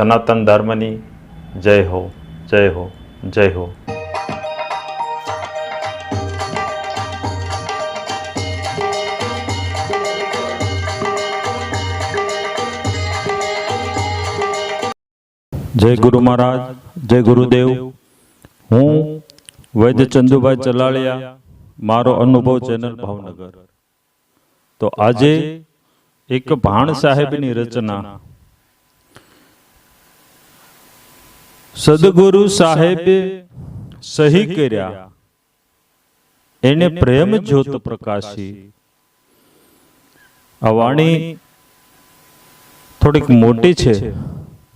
સનાતન ધર્મની જય હો જય હો જય હો. જય ગુરુ મહારાજ, જય ગુરુદેવ. હું વૈદ્ય ચંદુભાઈ ચલાળિયા, મારો અનુભવ ચેનલ ભાવનગર. તો આજે એક ભાણ સાહેબની રચના સદગુરુ સાહેબે સહી કર્યા. એને પ્રેમ જ્યોત પ્રકાશી. આ વાણી થોડીક મોટી છે.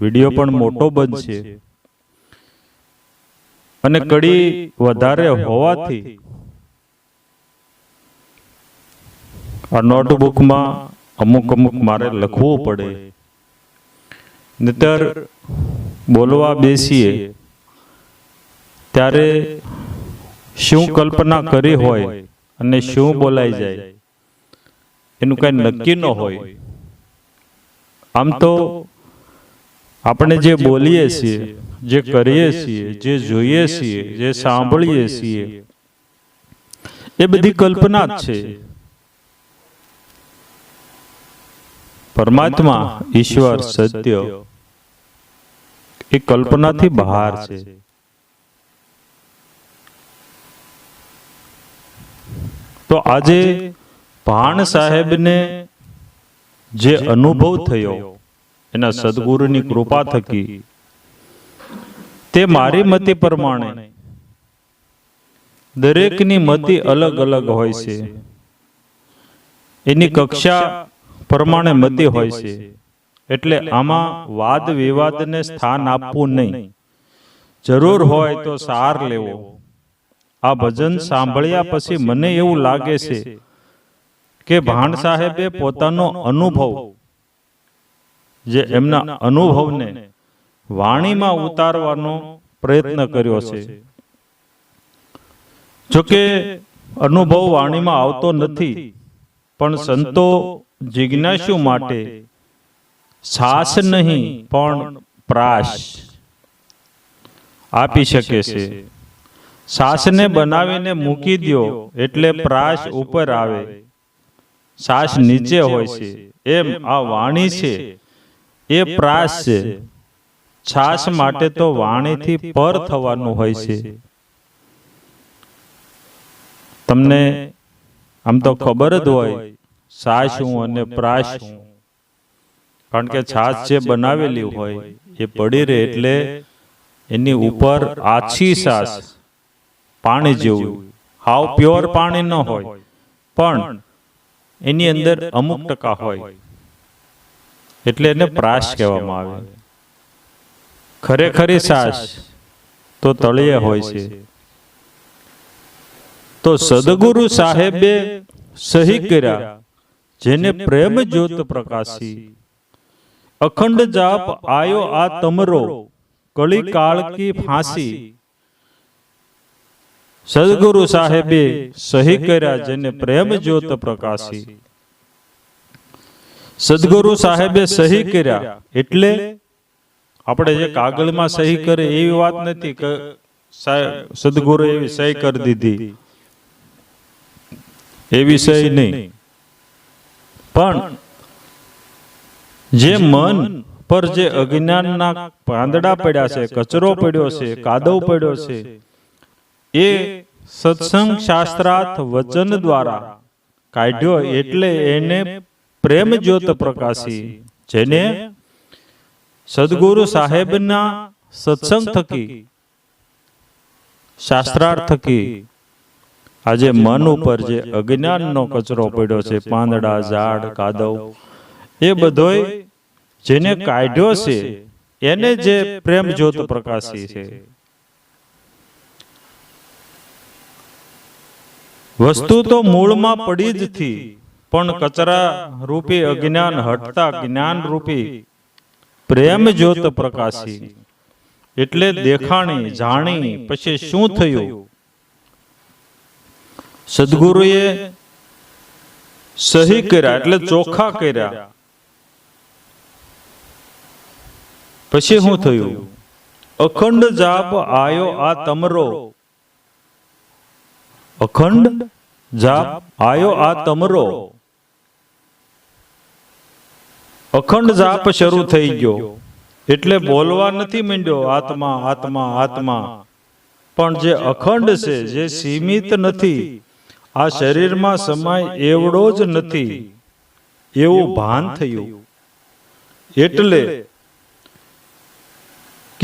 વીડિયો પણ મોટો બનશે. અને કડી વધારે હોવાથી આ નોટબુકમાં અમુક અમુક મારે લખવું પડે. નહીતર બોલવા બેસીએ, ત્યારે શું કલ્પના કરી હોય અને શું બોલાઈ જાય, એનું કઈ નક્કી ન હોય. આમ તો આપણે જે બોલીએ છીએ, જે કરીએ છીએ, જે જોઈએ છીએ, જે સાંભળીએ છીએ, એ બધી કલ્પના જ છે. પરમાત્મા ઈશ્વર સત્ય એ કલ્પનાથી બહાર છે. તો આજે ભાણ સાહેબને જે અનુભવ થયો એના સદગુરુની કૃપા થકી તે મારી મતિ પ્રમાણે દરેકની મતિ અલગ અલગ હોય છે. એની કક્ષા પ્રમાણે મતિ હોય છે. એટલે આમાં વાદ વિવાદને સ્થાન આપવું નહીં. જરૂર હોય તો સાર લેવો. આ ભજન સાંભળ્યા પછી મને એવું લાગે છે કે ભાણ સાહેબે પોતાનો અનુભવ જે એમના અનુભવને વાણીમાં ઉતારવાનો પ્રયત્ન કર્યો છે. જોકે અનુભવ વાણીમાં આવતો નથી પણ સંતો જિજ્ઞાસુ માટે સાસ નહીં પણ પ્રાશ. આપી શકે છે. સાસને બનાવીને મૂકી દો એટલે પ્રાશ ઉપર આવે. સાસ નીચે હોય છે. એમ આ વાણી છે. એ પ્રાસ છે. છાસ માટે તો વાણીથી પર થવાનું હોય છે. તમને આમ તો ખબર જ હોય સાસ હું અને પ્રાશ શું? કારણ કે છાશ જે બનાવેલી હોય એ પડી રહે એટલે એની ઉપર આછી સાસ પાણી જેવું હાવ પ્યોર પાણી ન હોય. પણ એની અંદર અમુક ટકા હોય. એટલે એને પ્રાશ કહેવામાં આવે. ખરેખરી સાસ તો તળિયે હોય છે. તો સદગુરુ સાહેબે સહી કર્યા જેને પ્રેમ જ્યોત પ્રકાશી. અખંડ જાપ આયો આ તમરો કળી કાળ કી ફાંસી. સદગુરુ સાહેબે સહી કર્યા જેને પ્રેમ જ્યોત પ્રકાશી. સદગુરુ સાહેબે સહી કર્યા એટલે આપણે જે કાગળમાં સહી કરે એવી વાત નથી કે સદગુરુ એવી સહી કરી દીધી. એવી સહી નહીં. પણ જે મન પર જે અજ્ઞાનના પાંદડા પડ્યા છે, કચરો પડ્યો છે, કાદવ પડ્યો છે, એ સત્સંગ શાસ્ત્રાર્થ વચન દ્વારા કાઢ્યો એટલે એને પ્રેમ જ્યોત પ્રકાશી, જેને સદગુરુ સાહેબના સત્સંગ થકી, શાસ્ત્રાર્થ થકી, આજે મન ઉપર જે અજ્ઞાનનો કચરો પડ્યો છે, પાંદડા, ઝાડ, કાદવ, એ બધોય જેને કાઢ્યો છે એને જે પ્રેમ જ્યોત પ્રકાશી છે. વસ્તુ તો મૂળમાં પડી જ થી પણ કચરા રૂપી અજ્ઞાન હટતા જ્ઞાન રૂપી પ્રેમ જ્યોત પ્રકાશી. એટલે દેખાણી જાણી પછી શું થયું? સદગુરુએ સહી કર્યા એટલે ચોખ્ખા કર્યા. પછી શું થયું? અખંડ જાપ આયો આ તમરો. અખંડ જાપ આયો આ તમરો. અખંડ જાપ શરૂ થઈ ગયો. એટલે બોલવા નથી માંડ્યો આત્મા આત્મા આત્મા પણ જે અખંડ છે જે સીમિત નથી આ શરીરમાં સમય એવડો જ નથી. એવું ભાન થયું. એટલે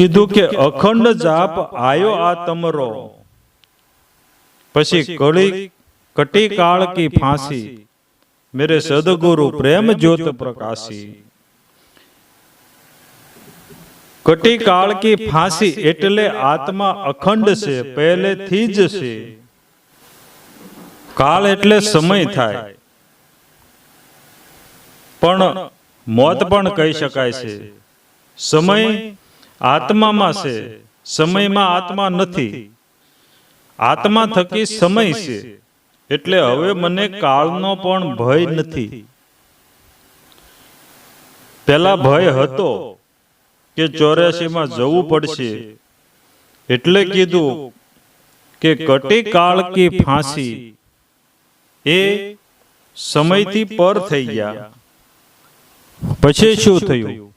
કીધું કે અખંડ જાપ આયો આ તમરો. પછી કળી કટી કાળ કી ફાંસી. મેરે સદગુરુ પ્રેમ જ્યોત પ્રકાશી. કટી કાળ કી ફાંસી એટલે આત્મા અખંડ છે પહેલેથી જ છે. કાળ એટલે સમય થાય. પણ મોત પણ કહી શકાય છે. સમય આત્મામાં છે, સમયમાં આત્મા નથી. આત્મા થકી સમય છે, એટલે હવે મને કાળનો પણ ભય નથી. પેલા ભય હતો કે ચોર્યાસીમાં જવું પડશે, એટલે કીધું કે કટી કાળ કી ફાંસી. એ સમયથી પર થઈ ગયા. પછી શું થયું?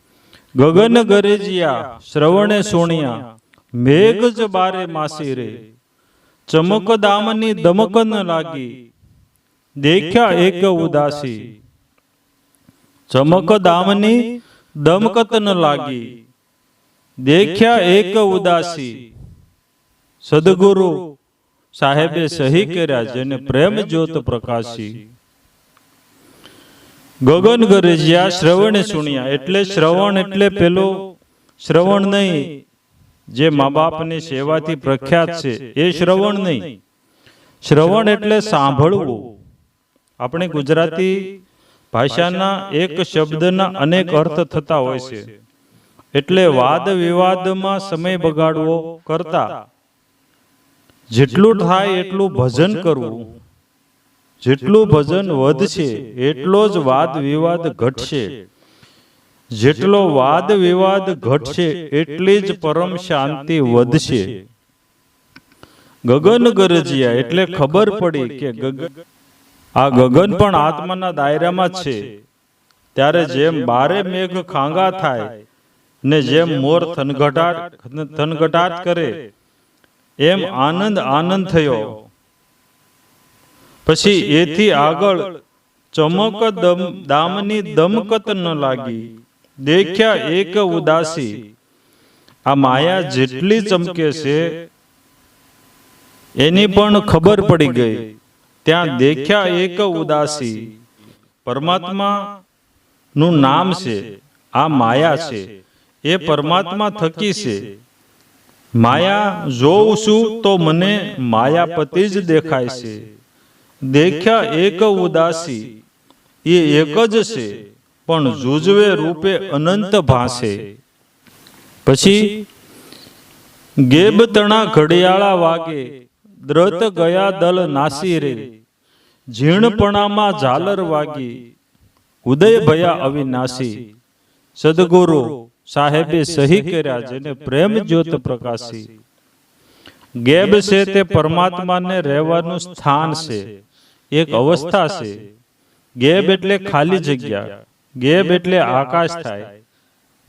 ગગન ગરેજિયા શ્રવણે સોણિયા મેઘ જ બારે માસી રે ચમક દામની દમક ન લાગી દેખ્યા એક ઉદાસી ચમક દામની દમકત ન લાગી દેખ્યા એક ઉદાસી સદગુરુ સાહેબે સહી કર્યા જેને પ્રેમ જ્યોત પ્રકાશી ગગન ગરજ્યા શ્રવણે સુણ્યા. એટલે શ્રવણ એટલે પેલો શ્રવણ નહીં. જે મા બાપની સેવાથી પ્રખ્યાત છે. એ શ્રવણ નહીં. શ્રવણ એટલે સાંભળવું. આપણે ગુજરાતી ભાષાના એક શબ્દના અનેક અર્થ થતા હોય છે. એટલે વાદ વિવાદમાં સમય બગાડવો કરતા. જેટલું થાય એટલું ભજન કરવું. જેટલું ભજન વધશે એટલો જ વાદ વિવાદ ઘટશે. જેટલો વાદ વિવાદ ઘટશે એટલી જ પરમ શાંતિ વધશે. ગગન ગરજિયા એટલે ખબર પડી કે ગગન આ ગગન પણ આત્માના દાયરામાં છે. ત્યારે જેમ બારે મેઘ ખાંગા થાય ને જેમ મોર થનઘટાટ થનઘટાટ કરે એમ આનંદ આનંદ થયો. પછી એથી આગળ ચમક દમ દામની દમકત ન લાગી. દેખ્યા એક ઉદાસી. આ માયા જેટલી ચમકે છે એની પણ ખબર પડી ગઈ. ત્યાં દેખ્યા એક ઉદાસી. પરમાત્મા નું નામ છે. આ માયા છે. એ પરમાત્મા થકી છે. માયા જોઉં છું તો મને માયાપતિ જ દેખાય છે. દેખ્યા એક ઉદાસી. એ એક જ છે, પણ જુજવે રૂપે અનંત ભાસે. પછી ગેબ તણા ઘડિયાળા વાગે, દ્રત ગયા દલ નાસી રે. ઝીણપણામાં ઝાલર વાગી ઉદય ભયા અવિનાશી. સદગુરુ સાહેબે સહી કર્યા, જેને પ્રેમ જ્યોત પ્રકાશી. ગેબ છે તે પરમાત્માને રહેવાનું સ્થાન છે. એક અવસ્થા છે. ગેબ એટલે ખાલી જગ્યા. ગેબ એટલે આકાશ થાય.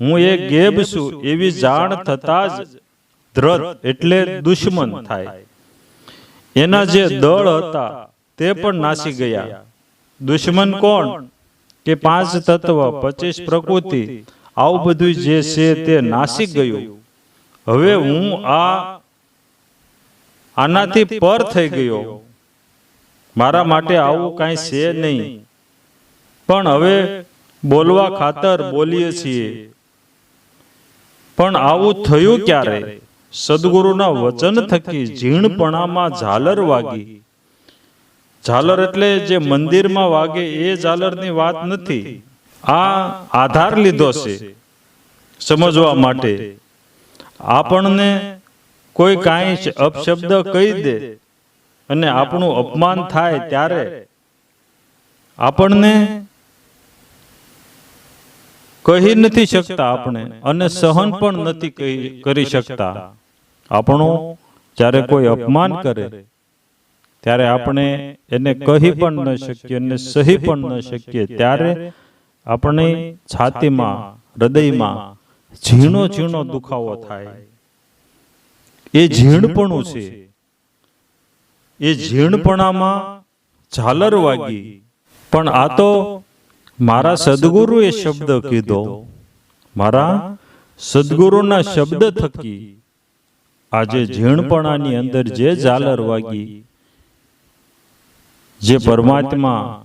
હું એ ગેબ છું એવી જાણ થતા જ ધ્રત એટલે દુશ્મન થાય. એના જે દળ હતા તે પણ નાસી ગયા. દુશ્મન કોણ? કે પાંચ તત્વ પચીસ પ્રકૃતિ. આવું બધું જે છે તે નાસી ગયું. હવે હું આ આનાથી પર થઈ ગયો. મારા માટે આવું કાંઈ છે નહીં. પણ હવે બોલવા ખાતર બોલીએ છીએ. પણ આવું થયું ક્યારે? સદગુરુના વચન થકી ઝીણપણામાં ઝાલર વાગી. ઝાલર એટલે જે મંદિરમાં વાગે એ ઝાલરની વાત નથી. આ આધાર લીધો છે સમજવા માટે. આપણને કોઈ કાંઈ અપશબ્દ કહી દે. અને આપણું અપમાન થાય ત્યારે આપણને કહી નથી શકતા આપણે અને સહન પણ નથી કરી શકતા. આપણું જ્યારે કોઈ અપમાન કરે ત્યારે આપણે એને કહી પણ ન શકીએ અને સહી પણ ન શકીએ. ત્યારે આપણી છાતીમાં હૃદયમાં ઝીણો ઝીણો દુખાવો થાય. એ ઝીણપણું છે. એ ઝીણપણામાં ઝાલર વાગી. પણ આ તો મારા સદગુરુએ શબ્દ કીધો. મારા સદગુરુના શબ્દ થકી. આજે ઝીણપણાની અંદર જે ઝાલર વાગી. જે પરમાત્મા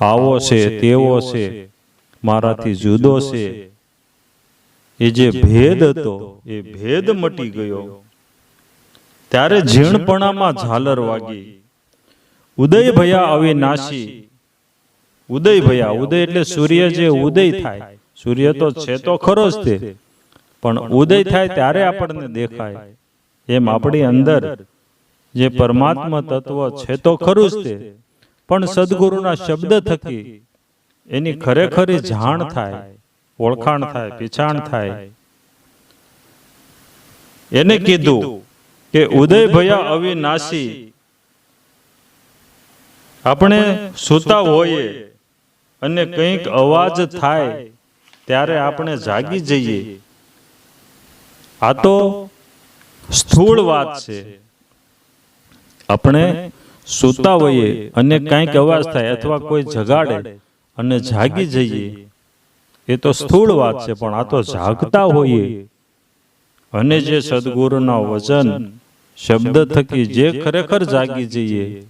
આવો છે તેવો છે મારાથી જુદો છે. એ જે ભેદ હતો એ ભેદ મટી ગયો. ત્યારે ઝીણપણામાં ઝાલર વાગી. ઉદય ભયા અવિનાશી ઉદય ભયા ઉદય એટલે સૂર્ય જે ઉદય થાય. સૂર્ય તો છે તો ખરો જ તે. પણ ઉદય થાય ત્યારે આપણને દેખાય. એમ આપણી અંદર જે પરમાત્મા તત્વ છે તો ખરું જ તે પણ સદગુરુના શબ્દ થકી એની ખરેખરી જાણ થાય ઓળખાણ થાય પીછાણ થાય. એને કીધું કે ઉદય ભયા અવિનાશી. આપણે સૂતા હોઈએ અને કંઈક અવાજ થાય ત્યારે આપણે જાગી જઈએ. આ તો સ્થૂળ વાત છે. આપણે સૂતા હોઈએ અને કંઈક અવાજ થાય અથવા કોઈ જગાડે અને જાગી જઈએ. એ તો સ્થૂળ વાત છે પણ આ તો જાગતા હોઈએ. અને જે સદગુરુના વચન શબ્દ થકી જે ખરેખર જાગી જઈએ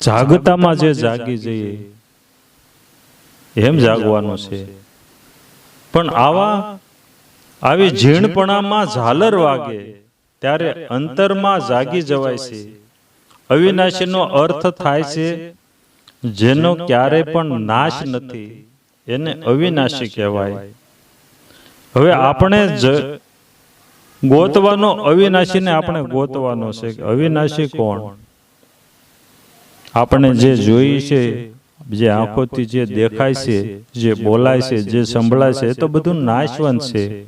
જાગતામાં જે જાગી જઈએ એમ જાગવાનું છે. પણ આવા આવી ઝીણપણામાં ઝાલર વાગે ત્યારે અંતરમાં જાગી જવાય છે. અવિનાશીનો અર્થ થાય છે જેનો ક્યારે પણ નાશ નથી એને અવિનાશી કહેવાય. હવે આપણે ગોતવાનો અવિનાશીને આપણે ગોતવાનો છે કે અવિનાશી કોણ? આપણે જે જોઈ છે જે આંખોથી જે દેખાય છે જે બોલાય છે જે સંભળાય છે એ તો બધું નાશવંત છે.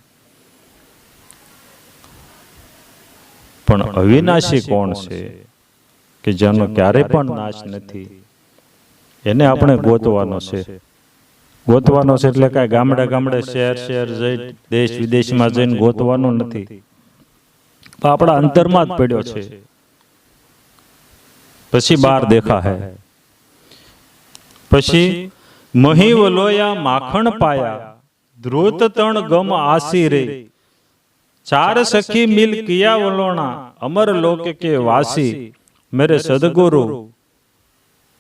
પણ અવિનાશી કોણ છે? કે જેનો ક્યારેય પણ નાશ નથી. એને આપણે ગોતવાનો છે. ગોતવાનો છે એટલે કાંઈ ગામડે ગામડે શહેર શહેર જઈ દેશ વિદેશમાં જઈને ગોતવાનો નથી. પણ આપણા અંતરમાં જ પડ્યો છે. પછી બાર દેખા હે પછી મહી વલોયા માખણ પાયા, ધ્રુત તણ ગમ આસી રે. ચાર સખી મિલ કિયા વલોણા, અમર લોક કે વાસી, મેરે સદગુરુ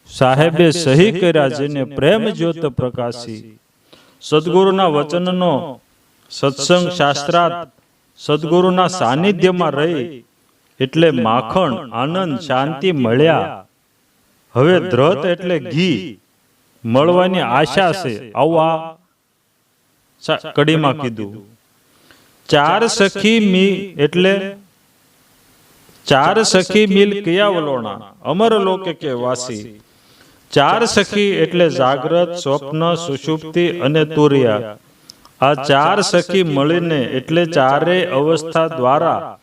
સાહેબે સહી કર્યા જેને પ્રેમ જ્યોત પ્રકાશી. સદગુરુના વચનનો સત્સંગ શાસ્ત્રાર્થ સદગુરુના સાનિધ્યમાં રહી એટલે માખણ આનંદ શાંતિ મળ્યા. હવે દ્રત એટલે ઘી. મળવાની આશા છે. આવું આ કડીમાં કીધું. ચાર સખી મી એટલે ચાર સખી મિલ કયા વલોણા અમર લોકે કે વાસી. ચાર સખી એટલે જાગ્રત, સ્વપ્ન, સુષુપ્તિ અને તુર્યા. આ ચાર સખી મળીને એટલે ચારે અવસ્થા દ્વારા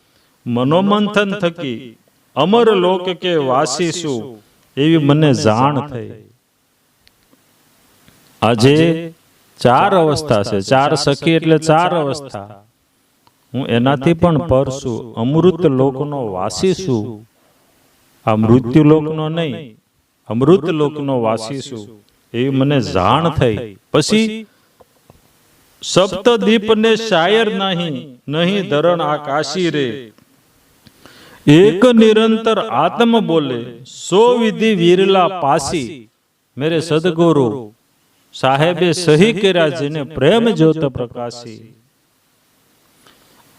મનોમંથન થકી અમર લોક કે વાસી શું એવી મને જાણ થઈ. આજે ચાર અવસ્થા છે. ચાર સખી એટલે ચાર અવસ્થા. હું એનાથી પણ પર છું અમૃત લોકનો વાસી છું આ મૃત્યુ લોકનો નહીં અમૃત લોકનો વાસી છું એવી મને જાણ થઈ. પછી સપ્તદીપ ને શાયર નહીં નહીં. ધરણ આકાશી રે. એક નિરંતર આત્મ બોલે સો વિધિ વીરલા પાસી. મેરે સદગુરુ. સાહેબે સહી કર્યા જેને પ્રેમ જ્યોત પ્રકાશી.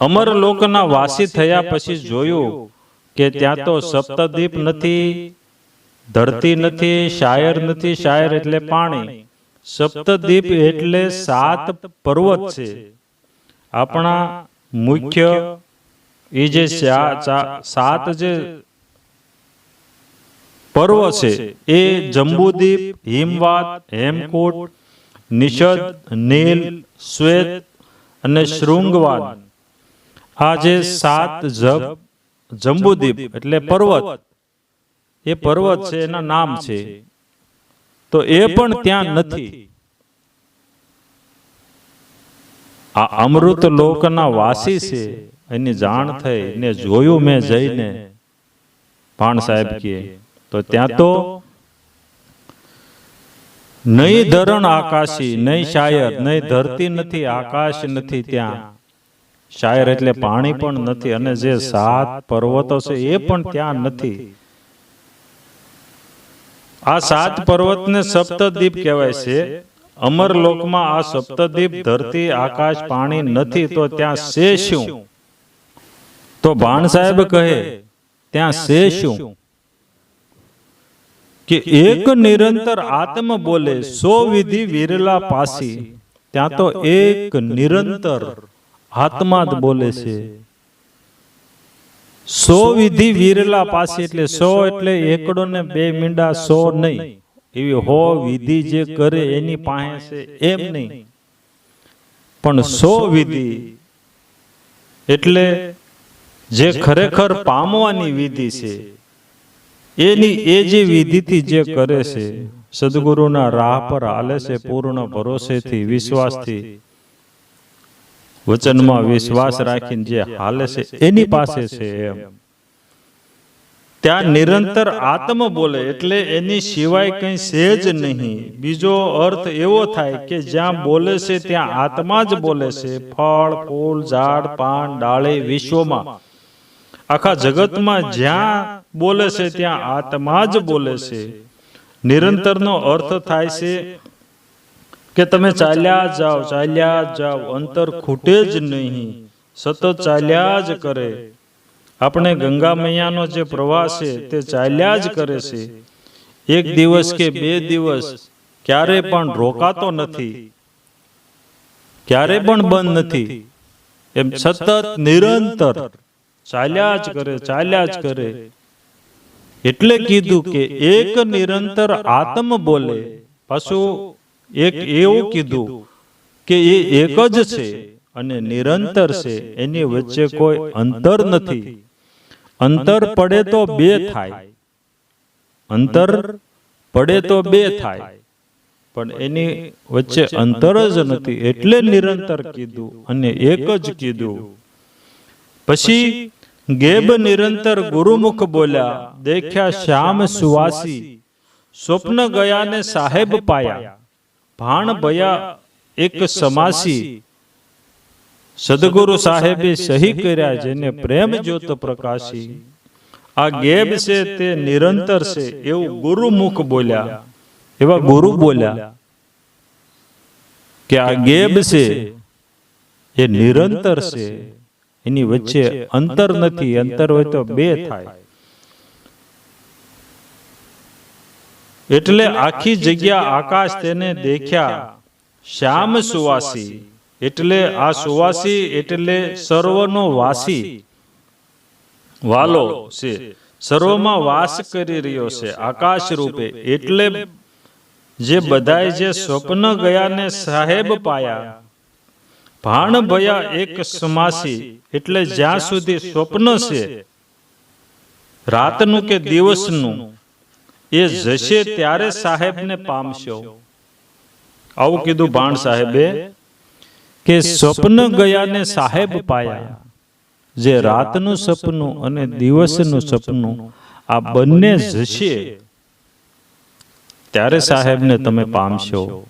અમર લોકના વાસી થયા પછી જોયું કે ત્યાં તો સપ્તદીપ નથી. ધરતી નથી શાયર નથી શાયર એટલે પાણી. સપ્તદીપ એટલે સાત પર્વત છે. આપણા મુખ્ય એ જે સાત જે પર્વ છે એ જંબુદીપ હિમવાત હેમકોટ નિષદ નીલ શ્વેત અને શૃંગવાદ આ જે સાત જબ જંબુદ્વીપ એટલે પર્વત. એ પર્વત છે એના નામ છે. તો એ પણ ત્યાં નથી. આ અમૃત લોકના વાસી છે. એની જાણ થઈ ને જોયું મેં જઈને. ભાણ સાહેબ કે તો ત્યાં તો નહીં ધરણ આકાશી નહીં શાયર નહીં ધરતી નથી આકાશ નથી ત્યાં. શાયર એટલે પાણી પણ નથી અને જે સાત પર્વતો છે એ પણ ત્યાં નથી. આ સાત પર્વતને સપ્તદ્વીપ કહેવાય છે. અમરલોકમાં આ સપ્તદ્વીપ ધરતી આકાશ પાણી નથી તો ત્યાં છે શું તો ભાણ સાહેબ કહે ત્યાં શે શું કે એક નિરંતર આત્મ બોલે સો વિધિ વિરલા પાસી. ત્યાં તો એક નિરંતર આત્મા જ બોલે છે. સો વિધિ વીરલા પાસે એટલે સો એટલે એકડો ને બે મીંડા સો નહીં. એવી હો વિધિ જે કરે એની પાસે છે એમ નહીં. પણ સો વિધિ એટલે જે ખરેખર પામવાની વિધિ છે, એની એ જે વિધિથી જે કરે છે, સદગુરુના રાહ પર હાલે છે પૂર્ણ ભરોસેથી, વિશ્વાસથી. વચનમાં વિશ્વાસ રાખીને જે હાલે છે એની પાસે છે એમ. ત્યાં નિરંતર આત્મ બોલે એટલે એની સિવાય કંઈ છે જ નહીં. બીજો અર્થ એવો થાય કે જ્યાં બોલે છે ત્યાં આત્મા જ બોલે છે. ફળ ફૂલ ઝાડ પાન ડાળી વિશ્વમાં. આખા જગતમાં જ્યાં બોલે છે ત્યાં આત્મા જ બોલે છે. નિરંતરનો અર્થ થાય છે કે તમે ચાલ્યા જાઓ ચાલ્યા જાઓ અંતર ખૂટે જ નહીં સતત ચાલ્યા જ કરે. આપણે ગંગા મૈયાનો જે પ્રવાહ છે તે ચાલ્યા જ કરે છે. એક દિવસ કે બે દિવસ ક્યારે પણ રોકાતો નથી. ક્યારે પણ બંધ નથી. એમ સતત નિરંતર ચાલ્યા જ કરે ચાલ્યા જ કરે. એટલે કીધું કે એક નિરંતર આત્મ બોલે પાછું એક એવું કીધું કે એ એક જ છે અને નિરંતર છે. એની વચ્ચે કોઈ અંતર નથી. અંતર પડે તો બે થાય. અંતર પડે તો બે થાય. પણ એની વચ્ચે અંતર જ નથી. એટલે નિરંતર કીધું અને એક જ કીધું. પછી ગેબ નિરંતર ગુરુમુખ બોલ્યા દેખ્યા શ્યામ સુવાસી. સ્વપ્ન ગયા ને સાહેબ પાયા. ભાણ ભયા એક સમાસી સદગુરુ સાહેબે સહી કર્યા જેને પ્રેમ જોત પ્રકાશી. આ ગેબ છે તે નિરંતર છે એવું ગુરુમુખ બોલ્યા. એવા ગુરુ બોલ્યા. કે આ ગેબ છે એ નિરંતર છે. એની વચ્ચે અંતર નથી અંતર હોય તો બે થાય. એટલે આખી જગ્યા આકાશ તેને દેખ્યા. શ્યામ સુવાસી. એટલે આ સુવાસી એટલે સર્વનો વાસી. વાલો છે. સર્વમાં વાસ કરી રહ્યો છે આકાશ રૂપે. એટલે જે બધાય જે સ્વપ્ન ગયા ને સાહેબ પાયા. ભાણ ભયા એક સમાસી. એટલે જ્યાં સુધી સ્વપ્ન છે રાતનું કે દિવસનું એ જશે ત્યારે સાહેબને પામશો. આવું કીધું ભાણ સાહેબે કે સ્વપ્ન ગયા ને સાહેબ પાયા. જે રાતનું સપનું અને દિવસનું સપનું આ બંને જશે. ત્યારે સાહેબને તમે પામશો.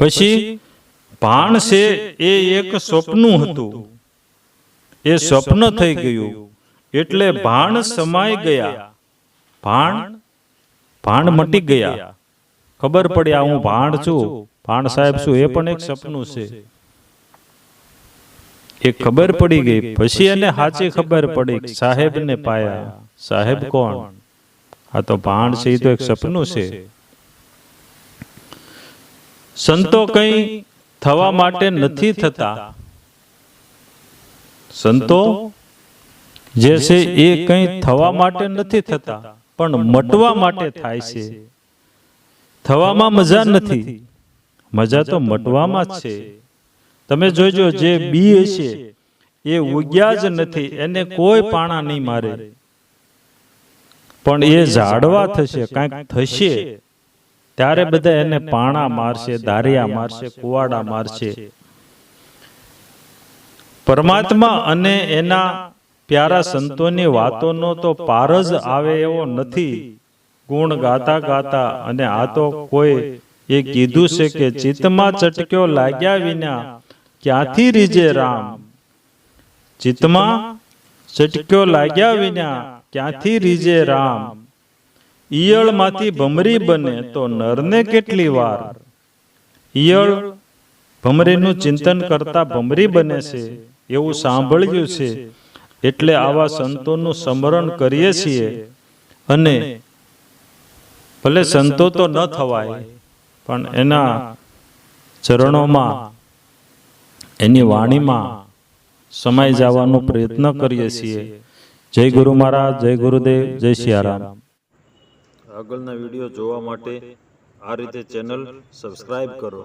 પછી ભાણ છે એ એક સ્વપ્નું હતું. એ સ્વપ્ન થઈ ગયું. એટલે ભાણ સમાઈ ગયા. ભાણ? ભાણ મટી ગયા. ખબર પડી આ હું ભાણ છું. ભાણ સાહેબ છું એ પણ એક સપનું છે. એ ખબર પડી ગઈ. પછી એને સાચી ખબર પડી. સાહેબને પાયા. સાહેબ કોણ? આ તો ભાણ છે એ તો એક સપનું છે. સંતો કઈ થવા માટે નથી થતા. સંતો જે છે એ કઈ થવા માટે નથી થતા. પણ મટવા માટે થાય છે. થવામાં મજા નથી. મજા તો મટવામાં જ છે. તમે જોજો જે બી છે એ ઉગ્યા જ નથી. એને કોઈ પાણા નહીં મારે. પણ એ ઝાડવા થશે કાંઈક થશે. ત્યારે બધા એને પાણા મારશે દારિયા મારશે કુવાડા મારશે. પરમાત્મા અને એના પ્યારા સંતોની વાતોનો તો પાર જ આવે એવો નથી. ગુણ ગાતા ગાતા અને આ તો કોઈ એ કીધું છે કે ચિત્તમાં ચટક્યો લાગ્યા વિના ક્યાંથી રીજે રામ? ચિત્તમાં ચટક્યો લાગ્યા વિના ક્યાંથી રીજે રામ? ઈયળમાંથી ભમરી બને તો નરને કેટલી વાર? ઈયળ ભમરીનું ચિંતન કરતા ભમરી બને છે. એવું સાંભળ્યું છે. એટલે આવા સંતોનું સ્મરણ કરીએ છીએ અને ભલે સંતો તો ન થવાય, પણ એના ચરણોમાં, એની વાણીમાં સમાઈ જવાનો પ્રયત્ન કરીએ છીએ. જય ગુરુ મહારાજ, જય ગુરુદેવ, જય સિયારામ. આગળના વીડિયો જોવા માટે આ રીતે ચેનલ સબસ્ક્રાઇબ કરો.